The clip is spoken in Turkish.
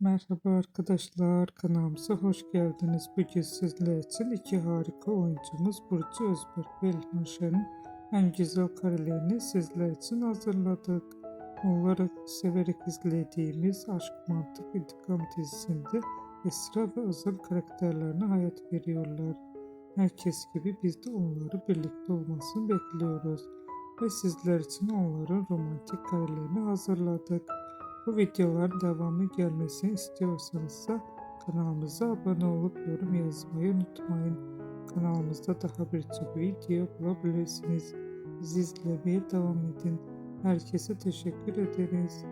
Merhaba arkadaşlar, kanalımıza hoş geldiniz. Bugün sizler için iki harika oyuncumuz Burcu Özberk ve İlhan Şen'in en güzel karelerini sizler için hazırladık. Onları severek izlediğimiz Aşk Mantık İntikam dizisinde Esra ve Özal karakterlerine hayat veriyorlar. Herkes gibi biz de onları birlikte olmasını bekliyoruz. Ve sizler için onların romantik karelerini hazırladık. Bu videoların devamı gelmesini istiyorsanız da kanalımıza abone olup yorum yazmayı unutmayın. Kanalımızda daha birçok video bulabilirsiniz. Bizi izlemeye devam edin. Herkese teşekkür ederiz.